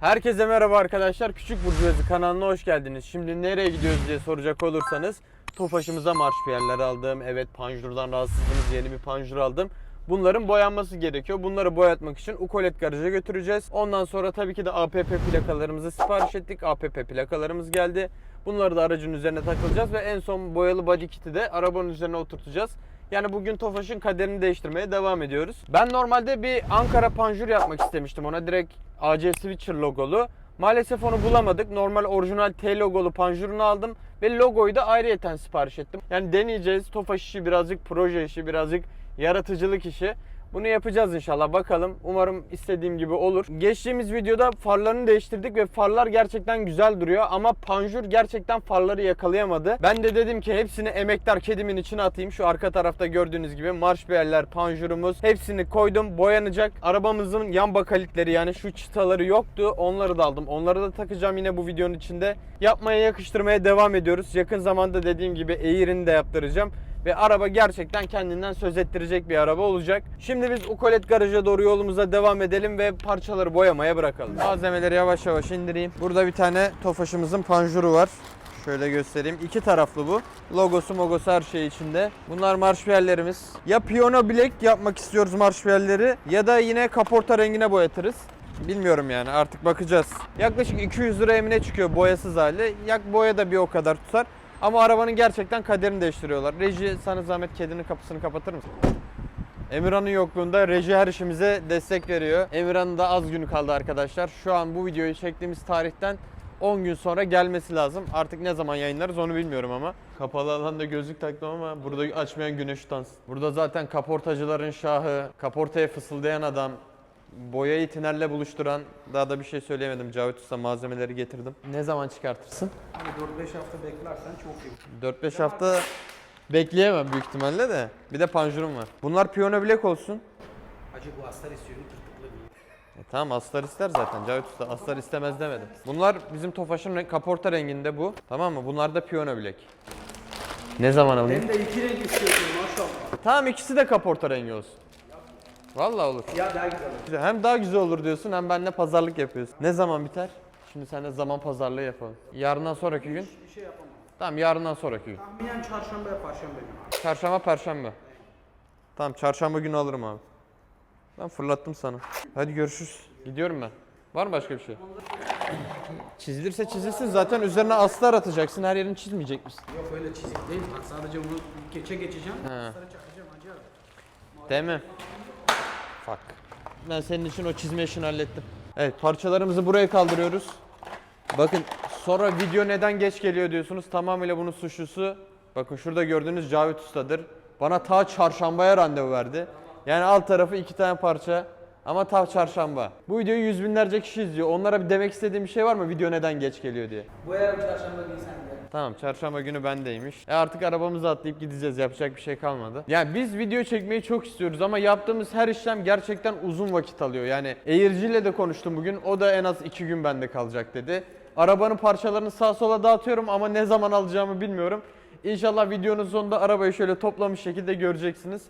Herkese merhaba arkadaşlar. Küçük Burjuvazi kanalına hoş geldiniz. Şimdi nereye gidiyoruz diye soracak olursanız Tofaş'ımıza marş yerler aldım. Evet panjurdan rahatsızlığımız yeni bir panjur aldım. Bunların boyanması gerekiyor. Bunları boyatmak için Ukolet garaja götüreceğiz. Ondan sonra tabii ki de APP plakalarımızı sipariş ettik. APP plakalarımız geldi. Bunları da aracın üzerine takılacağız ve en son boyalı body kit'i de arabanın üzerine oturtacağız. Yani bugün Tofaş'ın kaderini değiştirmeye devam ediyoruz. Ben normalde bir Ankara panjur yapmak istemiştim ona direkt AC Switcher logolu. Maalesef onu bulamadık. Normal orijinal T logolu panjurunu aldım ve logoyu da ayrıyeten sipariş ettim. Yani deneyeceğiz. Tofaş işi birazcık proje işi, birazcık yaratıcılık işi. Bunu yapacağız inşallah bakalım. Umarım istediğim gibi olur. Geçtiğimiz videoda farlarını değiştirdik ve farlar gerçekten güzel duruyor ama panjur gerçekten farları yakalayamadı. Ben de dedim ki hepsini emektar kedimin içine atayım. Şu arka tarafta gördüğünüz gibi marşbiyeller, panjurumuz hepsini koydum. Boyanacak. Arabamızın yan bakalitleri yani şu çıtaları yoktu. Onları da aldım. Onları da takacağım yine bu videonun içinde. Yapmaya yakıştırmaya devam ediyoruz. Yakın zamanda dediğim gibi eğerini de yaptıracağım. Ve araba gerçekten kendinden söz ettirecek bir araba olacak. Şimdi biz Ukolet garaja doğru yolumuza devam edelim ve parçaları boyamaya bırakalım. Malzemeleri yavaş yavaş indireyim. Burada bir tane Tofaş'ımızın panjuru var. Şöyle göstereyim. İki taraflı bu. Logosu mogosu her şey içinde. Bunlar marşpiyerlerimiz. Ya piyano bilek yapmak istiyoruz marşpiyerleri ya da yine kaporta rengine boyatırız. Bilmiyorum yani artık bakacağız. Yaklaşık 200 lira emine çıkıyor boyasız hali. Yak boya da bir o kadar tutar. Ama arabanın gerçekten kaderini değiştiriyorlar. Reji sana zahmet kedinin kapısını kapatır mısın? Emirhan'ın yokluğunda reji her işimize destek veriyor. Emirhan'ın da az günü kaldı arkadaşlar. Şu an bu videoyu çektiğimiz tarihten 10 gün sonra gelmesi lazım. Artık ne zaman yayınlarız onu bilmiyorum ama. Kapalı alanda gözlük taktım ama burada açmayan güneş utansın. Burada zaten kaportacıların şahı, kaportaya fısıldayan adam, boyayı tinerle buluşturan, daha da bir şey söyleyemedim. Cavit Usta malzemeleri getirdim. Ne zaman çıkartırsın? Hani 4-5 hafta beklersen çok iyi. 4-5 hafta bekleyemem büyük ihtimalle de. Bir de panjurum var. Bunlar piyano bilek olsun. Acı bu astar istiyorum tırtıklı bir. E tamam astar ister zaten Cavit Usta. Astar istemez demedim. Bunlar bizim Tofaş'ın renk- kaporta renginde bu. Tamam mı? Bunlar da piyano bilek. Ne zaman alayım? Hem de iki renk istiyorsun maşallah. Tamam ikisi de kaporta rengi olsun. Vallahi olur. Ya daha güzel olur. Hem daha güzel olur diyorsun hem benimle pazarlık yapıyorsun. Ne zaman biter? Şimdi seninle zaman pazarlığı yapalım. Yarından sonraki gün? Bir şey yapamam. Tamam yarından sonraki gün. Tahminen çarşamba ya perşembe günü. Çarşamba, perşembe. Tamam çarşamba günü alırım abi. Ben fırlattım sana. Hadi görüşürüz. Gidiyorum ben. Var mı başka bir şey? Çizilirse çizilsin zaten üzerine astar atacaksın her yerini çizmeyecek misin? Yok öyle çizik değil. Bak sadece bunu keçe geçeceğim. He. Astarı çakacağım acı abi. Değil mi? Fuck. Ben senin için o çizme işini hallettim. Evet parçalarımızı buraya kaldırıyoruz. Bakın sonra video neden geç geliyor diyorsunuz. Tamamıyla bunun suçlusu bakın şurada gördüğünüz Cavit Usta'dır. Bana ta çarşambaya randevu verdi. Yani alt tarafı iki tane parça ama ta çarşamba. Bu videoyu yüz binlerce kişi izliyor. Onlara bir demek istediğim bir şey var mı video neden geç geliyor diye. Bu yarın çarşamba günü sen de. Tamam çarşamba günü bendeymiş. E artık arabamızı atlayıp gideceğiz. Yapacak bir şey kalmadı. Yani biz video çekmeyi çok istiyoruz ama yaptığımız her işlem gerçekten uzun vakit alıyor. Yani eğirciyle de konuştum bugün. O da en az iki gün bende kalacak dedi. Arabanın parçalarını sağa sola dağıtıyorum ama ne zaman alacağımı bilmiyorum. İnşallah videonun sonunda arabayı şöyle toplamış şekilde göreceksiniz.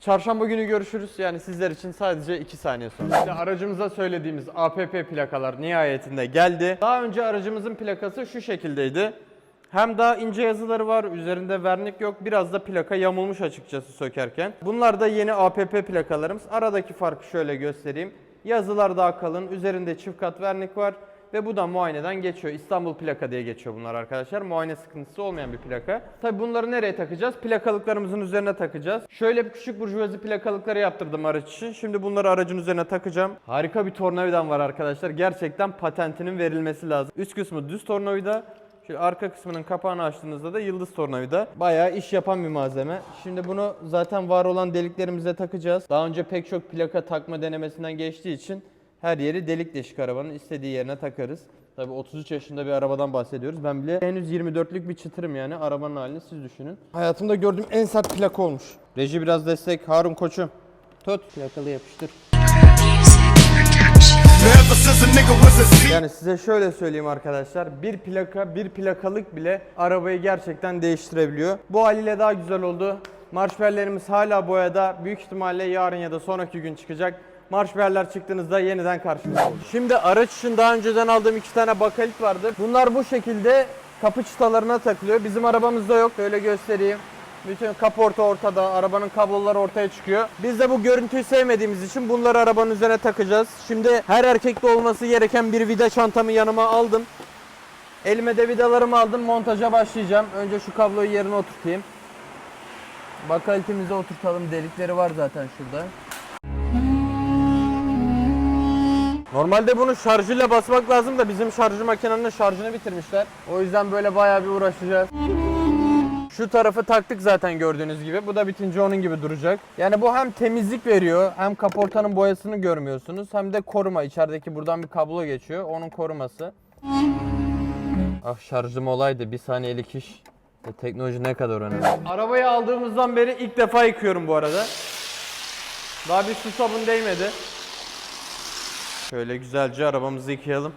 Çarşamba günü görüşürüz. Yani sizler için sadece 2 saniye sonra. İşte aracımıza söylediğimiz APP plakalar nihayetinde geldi. Daha önce aracımızın plakası şu şekildeydi. Hem daha ince yazıları var, üzerinde vernik yok. Biraz da plaka yamulmuş açıkçası sökerken. Bunlar da yeni APP plakalarımız. Aradaki farkı şöyle göstereyim. Yazılar daha kalın, üzerinde çift kat vernik var. Ve bu da muayeneden geçiyor. İstanbul plaka diye geçiyor bunlar arkadaşlar. Muayene sıkıntısı olmayan bir plaka. Tabi bunları nereye takacağız? Plakalıklarımızın üzerine takacağız. Şöyle bir küçük burjuvazi plakalıkları yaptırdım araç için. Şimdi bunları aracın üzerine takacağım. Harika bir tornavidam var arkadaşlar. Gerçekten patentinin verilmesi lazım. Üst kısmı düz tornavida. Şöyle arka kısmının kapağını açtığınızda da yıldız tornavida. Bayağı iş yapan bir malzeme. Şimdi bunu zaten var olan deliklerimize takacağız. Daha önce pek çok plaka takma denemesinden geçtiği için her yeri delik deşik arabanın istediği yerine takarız. Tabii 33 yaşında bir arabadan bahsediyoruz. Ben bile henüz 24'lük bir çıtırım yani arabanın halini siz düşünün. Hayatımda gördüğüm en sert plaka olmuş. Reji biraz destek. Harun koçum. Tut. Plakalı yapıştır. Yani size şöyle söyleyeyim arkadaşlar. Bir plaka, bir plakalık bile arabayı gerçekten değiştirebiliyor. Bu haliyle daha güzel oldu. Marşperlerimiz hala boyada. Büyük ihtimalle yarın ya da sonraki gün çıkacak. Marşverler çıktığınızda yeniden karşınızda olur. Şimdi araç için daha önceden aldığım iki tane bakalit vardı. Bunlar bu şekilde kapı çıtalarına takılıyor. Bizim arabamızda yok. Böyle göstereyim. Bütün kaporta ortada, arabanın kabloları ortaya çıkıyor. Biz de bu görüntüyü sevmediğimiz için bunları arabanın üzerine takacağız. Şimdi her erkekte olması gereken bir vida çantamı yanıma aldım. Elime de vidalarımı aldım. Montaja başlayacağım. Önce şu kabloyu yerine oturtayım. Bakalitimize oturtalım. Delikleri var zaten şurada. Normalde bunu şarjıyla basmak lazım da bizim şarjı makinenin şarjını bitirmişler. O yüzden böyle bayağı bir uğraşacağız. Şu tarafı taktık zaten gördüğünüz gibi. Bu da bitince onun gibi duracak. Yani bu hem temizlik veriyor, hem kaportanın boyasını görmüyorsunuz, hem de koruma. İçerideki buradan bir kablo geçiyor, onun koruması. Ah şarjım olaydı, bir saniyelik iş. E, teknoloji ne kadar önemli. Arabayı aldığımızdan beri ilk defa yıkıyorum bu arada. Daha bir su sabun değmedi. Şöyle güzelce arabamızı yıkayalım.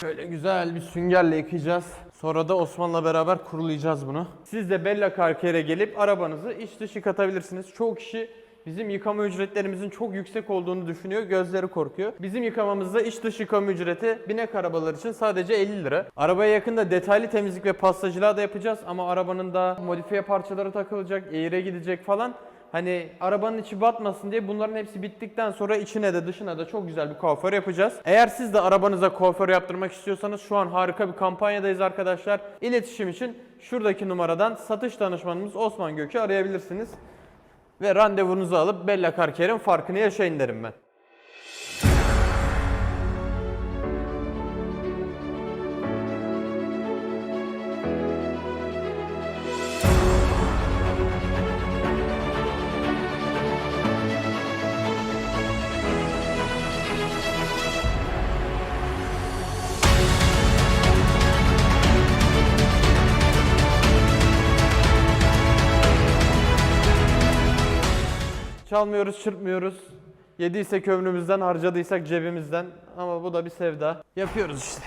Şöyle güzel bir süngerle yıkayacağız. Sonra da Osman'la beraber kurulayacağız bunu. Siz de Bella Car Care'e gelip arabanızı iç dış yıkatabilirsiniz. Çoğu kişi bizim yıkama ücretlerimizin çok yüksek olduğunu düşünüyor. Gözleri korkuyor. Bizim yıkamamızda iç dış yıkama ücreti binek arabalar için sadece 50 lira. Arabaya yakında detaylı temizlik ve pastacılığa da yapacağız ama arabanın da modifiye parçaları takılacak, eğire gidecek falan. Hani arabanın içi batmasın diye bunların hepsi bittikten sonra içine de dışına da çok güzel bir kuaför yapacağız. Eğer siz de arabanıza kuaför yaptırmak istiyorsanız şu an harika bir kampanyadayız arkadaşlar. İletişim için şuradaki numaradan satış danışmanımız Osman Gök'ü arayabilirsiniz. Ve randevunuzu alıp Bella Karker'in farkını yaşayın derim ben. Çalmıyoruz, çırpmıyoruz. Yediysek ömrümüzden, harcadıysak cebimizden. Ama bu da bir sevda. Yapıyoruz işte.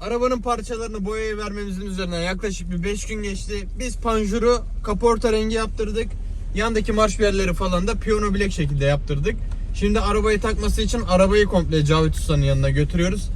Arabanın parçalarını boyaya vermemizin üzerinden yaklaşık bir 5 gün geçti. Biz panjuru kaporta rengi yaptırdık. Yandaki marş yerleri falan da piyano bilek şekilde yaptırdık. Şimdi arabayı takması için arabayı komple Cavit Usta'nın yanına götürüyoruz.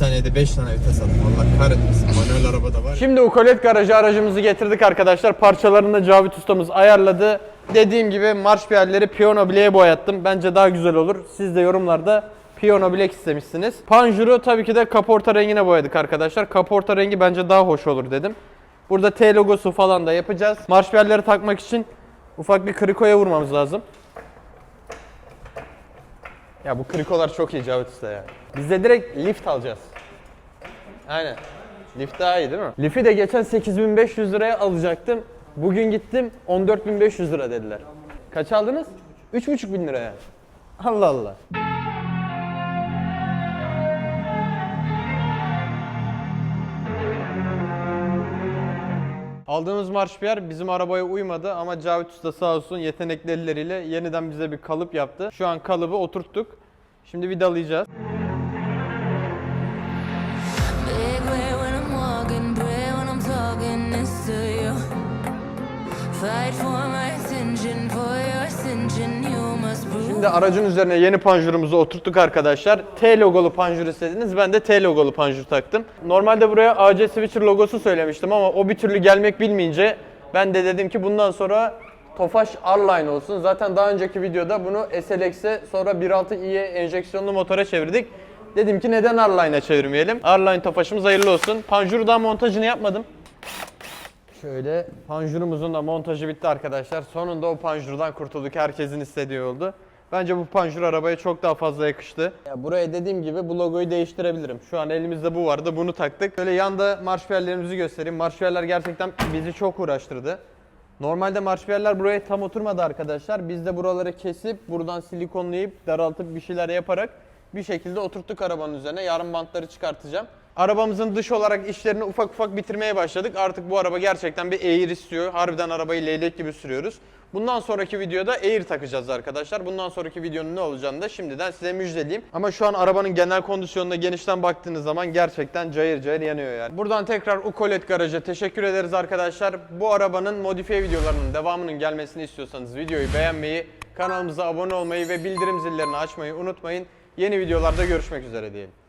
Saniyede 5 tane vites attım. Allah kahretmesin. Manuel arabada var. Şimdi Ukolet garajı aracımızı getirdik arkadaşlar. Parçalarını da Cavit ustamız ayarladı. Dediğim gibi marş piyerleri piyano bileğe boyattım. Bence daha güzel olur. Siz de yorumlarda piyano bilek istemişsiniz. Panjuru tabii ki de kaporta rengine boyadık arkadaşlar. Kaporta rengi bence daha hoş olur dedim. Burada T logosu falan da yapacağız. Marş piyerleri takmak için ufak bir krikoya vurmamız lazım. Ya bu krikolar çok iyi Cavit Usta ya. Biz de direkt lift alacağız. Aynen. Lift daha iyi değil mi? Lifi de geçen 8500 liraya alacaktım. Bugün gittim 14500 lira dediler. Kaç aldınız? 3,5 bin liraya. Allah Allah. Aldığımız marşpiyer bizim arabaya uymadı ama Cavit Usta sağ olsun yetenekli elleriyle yeniden bize bir kalıp yaptı. Şu an kalıbı oturttuk. Şimdi vidalayacağız. Big way Şimdi aracın üzerine yeni panjurumuzu oturttuk arkadaşlar. T logolu panjur istediniz. Ben de T logolu panjur taktım. Normalde buraya AC Switcher logosu söylemiştim ama o bir türlü gelmek bilmeyince ben de dedim ki bundan sonra Tofaş R-Line olsun. Zaten daha önceki videoda bunu SLX'e sonra 1.6i'ye enjeksiyonlu motora çevirdik. Dedim ki neden R-Line'a çevirmeyelim? R-Line Tofaş'ımız hayırlı olsun. Panjuru daha montajını yapmadım. Şöyle panjurumuzun da montajı bitti arkadaşlar. Sonunda o panjurdan kurtulduk. Herkesin istediği oldu. Bence bu panjur arabaya çok daha fazla yakıştı. Ya buraya dediğim gibi bu logoyu değiştirebilirim. Şu an elimizde bu vardı. Bunu taktık. Böyle yanda marşpiyerlerimizi göstereyim. Marşpiyerler gerçekten bizi çok uğraştırdı. Normalde marşpiyerler buraya tam oturmadı arkadaşlar. Biz de buraları kesip buradan silikonlayıp daraltıp bir şeyler yaparak bir şekilde oturttuk arabanın üzerine. Yarın bantları çıkartacağım. Arabamızın dış olarak işlerini ufak ufak bitirmeye başladık. Artık bu araba gerçekten bir eğir istiyor. Harbiden arabayı leylek gibi sürüyoruz. Bundan sonraki videoda Air takacağız arkadaşlar. Bundan sonraki videonun ne olacağını da şimdiden size müjdeleyeyim. Ama şu an arabanın genel kondisyonuna genişten baktığınız zaman gerçekten cayır cayır yanıyor yani. Buradan tekrar Ukolet Garaj'a teşekkür ederiz arkadaşlar. Bu arabanın modifiye videolarının devamının gelmesini istiyorsanız videoyu beğenmeyi, kanalımıza abone olmayı ve bildirim zillerini açmayı unutmayın. Yeni videolarda görüşmek üzere diyelim.